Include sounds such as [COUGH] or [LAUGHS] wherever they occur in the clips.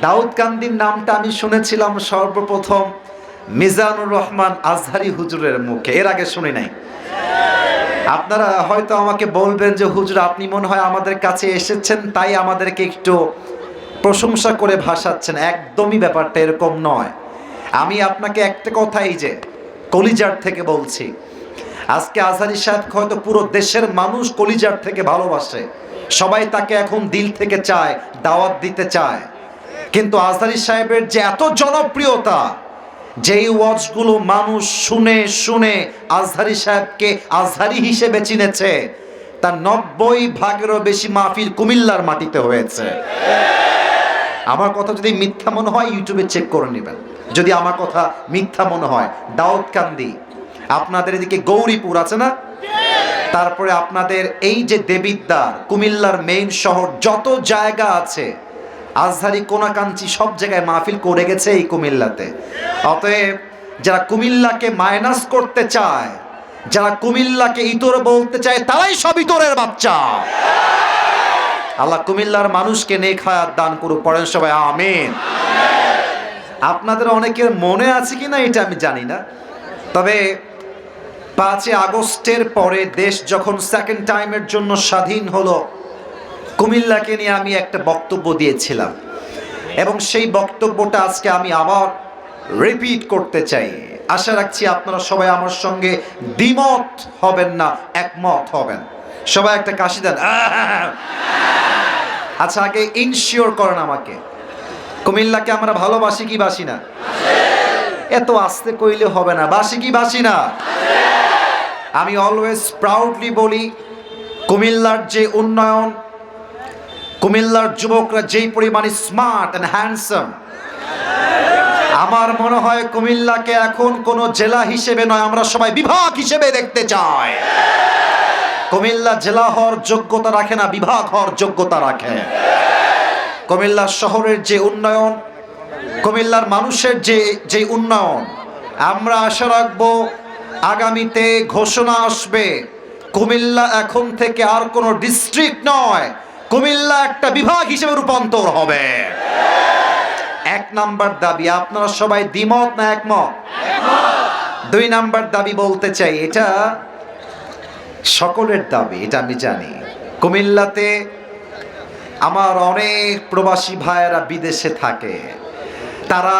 দাউদ কান্দির নামটা আমি শুনেছিলাম সর্বপ্রথম মিজানুর রহমান আজহারি হুজুরের মুখে। এর আগে শুনি নাই। আপনারা হয়তো আমাকে বলবেন যে, হুজুর, আপনি মনে হয় আমাদের কাছে এসেছেন, তাই আমাদেরকে একটু প্রশংসা করে ভাসাচ্ছেন। একদমই ব্যাপারটা এরকম নয়। আমি আপনাকে একটা কথাই যে, কলিজার থেকে বলছি। আজকে আজহারি সাহেব হয়তো পুরো দেশের মানুষ কলিজার থেকে ভালোবাসে। সবাই তাকে এখন দিল থেকে চায়, দাওয়াত দিতে চায়। কিন্তু আজহারি সাহেবের যে এত জনপ্রিয়তা, যেই ওয়াজগুলো মানুষ শুনে শুনে আজহারি সাহেবকে আজহারি হিসেবে চিনেছে তার নব্বই ভাগেরও বেশি মাহফিল কুমিল্লার মাটিতে হয়েছে। আমার কথা যদি মিথ্যা মনে হয়, ইউটিউবে চেক করে নেবেন। যদি আমার কথা মিথ্যা মনে হয় দাউদ কান্দি আপনাদের এদিকে গৌরীপুর আছে না? তারপরে আপনাদের এই যে দেবিদ্বার, কুমিল্লার মেইন শহর, যত জায়গা আছে আজহারি কোনাকাঞ্চি সব জায়গায় মাহফিল করে গেছে এই কুমিল্লাতে। অতএব যারা কুমিল্লাকে মাইনাস করতে চায়, যারা কুমিল্লাকে ইতর বলতে চায়, তারাই সব ইতরের বাচ্চা। আল্লাহ কুমিল্লার মানুষকে নেক হায়াত দান করুক, পড়েন সবাই, আমিন। আপনাদের অনেকের মনে আছে কি না এটা আমি জানি না। তবে পাঁচই আগস্টের পরে দেশ যখন সেকেন্ড টাইমের জন্য স্বাধীন হলো কুমিল্লাকে নিয়ে আমি একটা বক্তব্য দিয়েছিলাম। এবং সেই বক্তব্যটা আজকে আমি আবার রিপিট করতে চাই। আশা রাখছি আপনারা সবাই আমার সঙ্গে দ্বিমত হবেন না, একমত হবেন। সবাই একটা কাশি দেন! [LAUGHS] আচ্ছা আগে ইনশিওর করেন আমাকে। কুমিল্লাকে আমরা ভালোবাসি কি বাসি না? এত আস্তে কইলে হবে না। বাসি কি বাসি না? আমি অলওয়েজ প্রাউডলি বলি, কুমিল্লার যে উন্নয়ন কুমিল্লার যুবকরা যেই পরিমাণে স্মার্ট অ্যান্ড হ্যান্ডসাম আমার মনে হয় কুমিল্লাকে এখন কোনো জেলা হিসেবে নয়, আমরা সবাই বিভাগ হিসেবে দেখতে চাই। কুমিল্লা জেলা হওয়ার যোগ্যতা রাখে না, বিভাগ হওয়ার যোগ্যতা রাখে। কুমিল্লা শহরের যে উন্নয়ন, কুমিল্লার মানুষের যে যে উন্নয়ন, আমরা আশা রাখব আগামীতে ঘোষণা আসবে, কুমিল্লা এখন থেকে আর কোনো ডিস্ট্রিক্ট নয় কুমিল্লা একটা বিভাগ হিসেবে রূপান্তর হবে। এক নাম্বার দাবি, আপনারা সবাই দ্বিমত না একমত? দুই নাম্বার দাবি বলতে চাই, এটা সকলের দাবি, এটা আমি জানি। কুমিল্লাতে আমার অনেক প্রবাসী ভাইয়েরা বিদেশে থাকে। তারা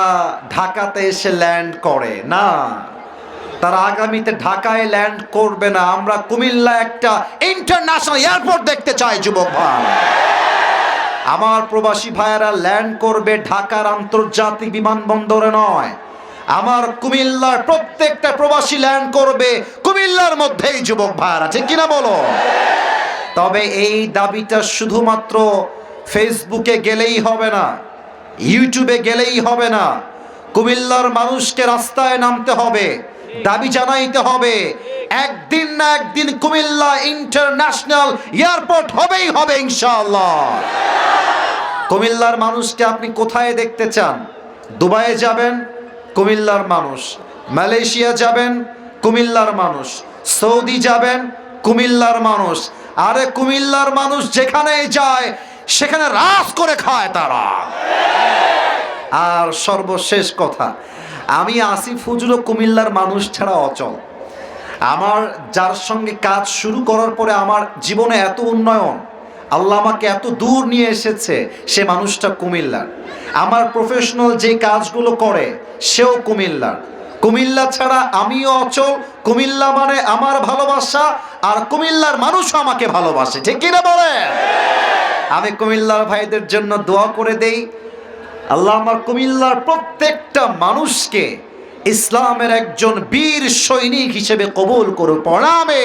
ঢাকাতে এসে ল্যান্ড করে। না তারা আগামীতে ঢাকায় ল্যান্ড করবে না। আমরা কুমিল্লা একটা ইন্টারন্যাশনাল এয়ারপোর্ট দেখতে চাই, যুবক ভাই। আমার প্রবাসী ভাইয়েরা, ল্যান্ড করবে ঢাকার আন্তর্জাতিক বিমানবন্দরে নয়। আমার কুমিল্লার প্রত্যেকটা প্রবাসী ল্যান্ড করবে কুমিল্লার মধ্যেই, যুবক ভাইয়েরা। ঠিক কিনা বলো? তবে এই দাবিটা শুধুমাত্র ফেসবুকে গেলেই হবে না ইউটিউবে গেলেই হবে না। কুমিল্লার মানুষকে রাস্তায় নামতে হবে। দাবি জানাইতে হবে। একদিন না একদিন কুমিল্লা ইন্টারন্যাশনাল এয়ারপোর্ট হবেই হবে ইনশাআল্লাহ। কুমিল্লার মানুষকে আপনি কোথায় দেখতে চান? দুবাইয়ে যাবেন, কুমিল্লার মানুষ। মালয়েশিয়া যাবেন, কুমিল্লার মানুষ। সৌদি যাবেন, কুমিল্লার মানুষ। আরে কুমিল্লার মানুষ যেখানে যায়, সেখানে রাস করে খায় তারা। আর সর্বশেষ কথা আমি আসিফ হুজুরও কুমিল্লার মানুষ ছাড়া অচল। আমার, যার সঙ্গে কাজ শুরু করার পরে আমার জীবনে এত উন্নয়ন, আল্লাহ আমাকে এত দূর নিয়ে এসেছে, সে মানুষটা কুমিল্লার। আমার প্রফেশনাল যে কাজগুলো করে, সেও কুমিল্লার। কুমিল্লা ছাড়া আমিও অচল, কুমিল্লা মানে আমার ভালোবাসা, আর কুমিল্লার মানুষও আমাকে ভালোবাসে। ঠিক কিনা বলে আমি কুমিল্লার ভাইদের জন্য দোয়া করে দেই আল্লাহ আমার কুমিল্লার প্রত্যেকটা মানুষকে ইসলামের একজন বীর সৈনিক হিসেবে কবুল করুক। প্রণামে।